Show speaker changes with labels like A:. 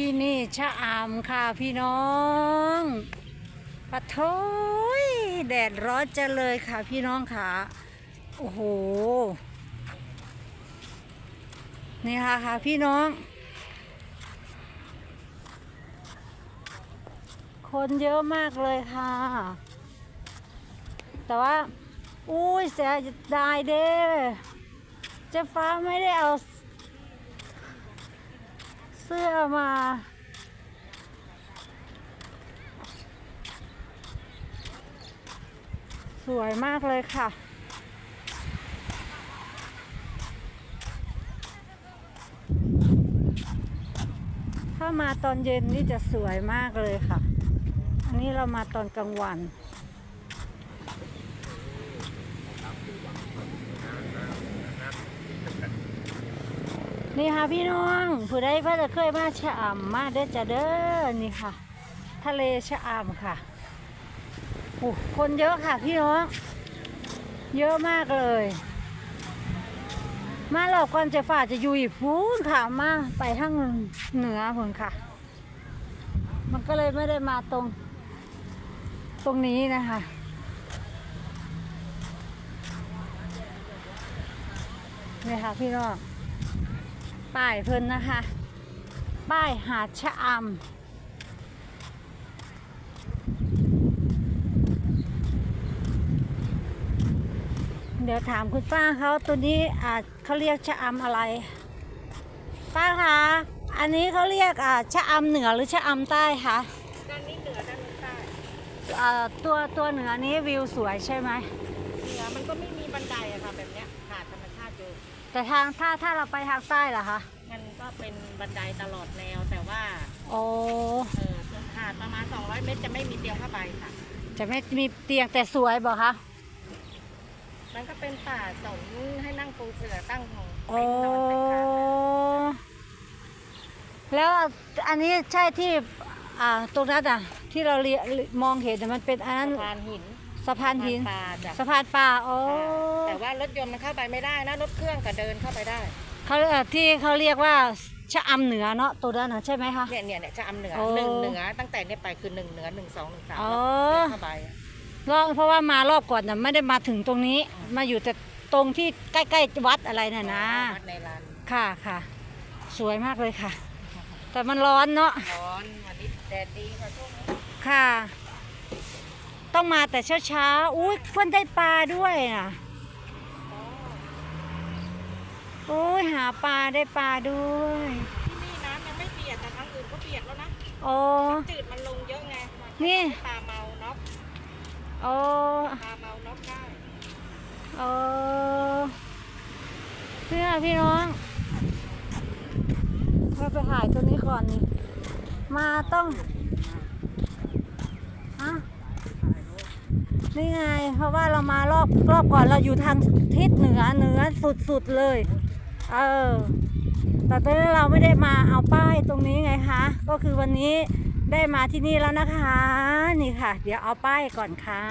A: ที่นี่ชะอำค่ะพี่น้องปะโถยแดดร้อนจะเลยค่ะพี่น้องค่ะ โอ้โห นี่ค่ะค่ะพี่น้อง คนเยอะมากเลยค่ะ แต่ว่า อุ้ยเสียดายเด้เจ๊ฟ้าไม่ได้เอา เสื้อมา สวยมากเลยค่ะ ถ้ามาตอนเย็นนี่จะสวยมากเลยค่ะ อันนี้เรามาตอนกลางวัน นี่ค่ะพี่น้องผู้ใดเพื่อจะเคยมาชะอำมาเด้อจะเด้อนี่ค่ะ ทะเลชะอำค่ะโอ้คนเยอะค่ะพี่น้อง เยอะมากเลย มาหลอกก่อนเจะฝ่าจะอยู่อีกพูนค่ะมาไปทางเหนือพุ่นค่ะ มันก็เลยไม่ได้มาตรง ตรงนี้นะคะนี่ค่ะพี่น้อง ป้ายเพิ่นนะคะ ป้ายหาดชะอำเดี๋ยวถามคุณป้าเขาตัวนี้อาจเขาเรียกชะอำอะไร ป้าคะอันนี้เขาเรียกอ่าชะอำเหนือหรือชะอำใต้คะ
B: ด้านนี้เหนือด้านนี้ใต้
A: อ่าตัวตัวเหนือนี้วิวสวยใช่ไหม
B: เหนือมันก็ไม่มีบันไดอะค่ะแบบเนี้ยหาดธรรมชาติอยู่
A: แต่ทางถ้าถ้าเราไปทางใต้ล่ะคะ
B: มันก็เป็นบันไดตลอดแนวแต่ว่า
A: โอ้
B: เออหาดประมาณ 200 เมตรจะไม่มีเตียงผ้าใบค่ะ
A: จะไม่มีเตียงแต่สวยบอกคะ
B: มันก็เป็นป่าสนให้นั่งปูเสือตั้งของ
A: โอ้
B: นอนไปค่ะ
A: แล้วอันนี้ใช่ที่อ่าตรงนั้นอะ ที่เราเรียมองเห็นน่ะมันเป็นอันนั้น
B: สะพานหิน
A: สะพานหิน
B: สะพานปลาจ้ะ
A: สะพานปลาโอ้
B: แต่ว่ารถยนต์มันเข้าไปไม่ได้นะ รถเครื่องก็เดินเข้าไปได้
A: เขาเอ่อที่เขาเรียกว่าชะอำเหนือเนาะตัวนั้นน่ะใช่ไหมคะ
B: เนี่ยเนี่ยเนี่ยจะอำเหนือ
A: โอ้
B: หนึ่งเหนือตั้งแต่เนี่ยไปคือหนึ่งเหนือหนึ่งสองหนึ่งสาม
A: อ๋อ
B: เดินเข้าไป
A: รอบเพราะว่ามารอบก่อนน่ะไม่ได้มาถึงตรงนี้ มาอยู่แต่ตรงที่ใกล้ๆวัดอะไรน่ะนะ
B: วัดในลาน
A: ค่ะค่ะ สวยมากเลยค่ะ แต่มันร้อนเนาะ
B: ร้อนวันนี้แดดดีค่ะช่วงนี้
A: ค่ะ ต้องมาแต่เช้าๆ อุ้ยเพื่อนได้ปลาด้วยน่ะโอ้ยหาปลาได้ปลาด้วย
B: ที่นี่น้ำยังไม่เปียกแต่ทางอื่นก็เปียกแล้วนะ
A: โอ้
B: จืดมันลงเยอะไง
A: นี่
B: ปลาเมาน็อก
A: โอ้
B: ปลาเมาน็อกได้
A: โอ้เพื่อพี่น้องเราไปถ่ายตัวนี้ก่อนนี่มาต้องอะ นี่ไง เพราะว่าเรามารอบรอบก่อนเราอยู่ทางทิศเหนือเหนือสุดๆเลย เออ แต่ตอนนี้เราไม่ได้มาเอาป้ายตรงนี้ไงคะ ก็คือวันนี้ได้มาที่นี่แล้วนะคะ นี่ค่ะ เดี๋ยวเอาป้ายก่อนค่ะ